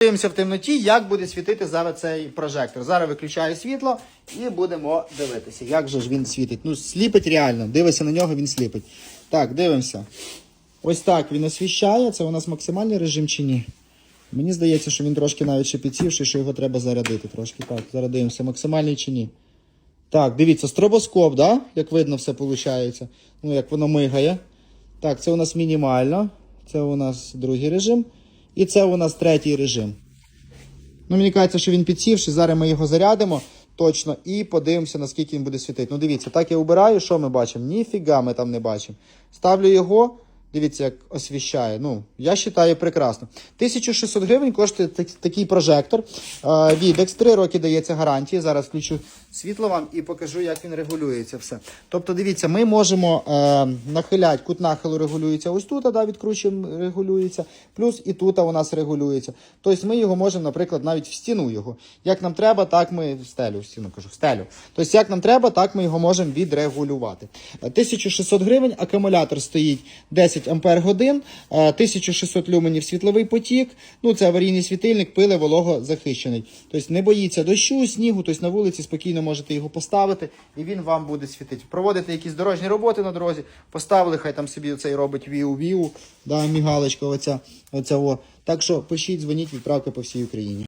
Дивимося в темноті, як буде світити зараз цей прожектор. Зараз виключаю світло і будемо дивитися, як же ж він світить. Ну, сліпить реально. Дивися на нього, він сліпить. Так, дивимося. Ось так він освіщає. Це у нас максимальний режим чи ні? Мені здається, що він трошки навіть ще підсівший, що його треба зарядити трошки. Так, зараз дивимося, максимальний чи ні. Так, дивіться, стробоскоп, да? як видно, все виходить. Ну, як воно мигає. Так, це у нас мінімально. Це у нас другий режим. І це у нас третій режим. Ну, мені кажеться, що він підсівший. Зараз ми його зарядимо точно і подивимося, наскільки він буде світити. Ну, дивіться, так я обираю, що ми бачимо? Ніфіга ми там не бачимо. Ставлю його. Дивіться, як освіщає. Ну, я вважаю прекрасно. 1600 гривень коштує так- такий прожектор. Videx 3 роки дається гарантія. Зараз включу світло вам і покажу, як він регулюється все. Тобто, дивіться, ми можемо е, нахиляти, кут нахилу регулюється ось тут, да, відкручуємо, регулюється. Плюс і тут у нас регулюється. Тобто ми його можемо, наприклад, навіть в стіну його. Як нам треба, так ми в стелю, в стіну кажу, в стелю. Тобто, як нам треба, так ми його можемо відрегулювати. Е, 1600 гривень, акумулятор стоїть 10 ампер годин, 1600 люменів світловий потік. Ну, це аварійний світильник, пили вологозахищений. Тобто не боїться дощу, снігу, тобто на вулиці спокійно можете його поставити, і він вам буде світити. Проводите якісь дорожні роботи на дорозі, поставили, хай там собі цей робить віу-віу, да, мігалочка, оця, оця о. Так що пишіть, дзвоніть, відправка по всій Україні.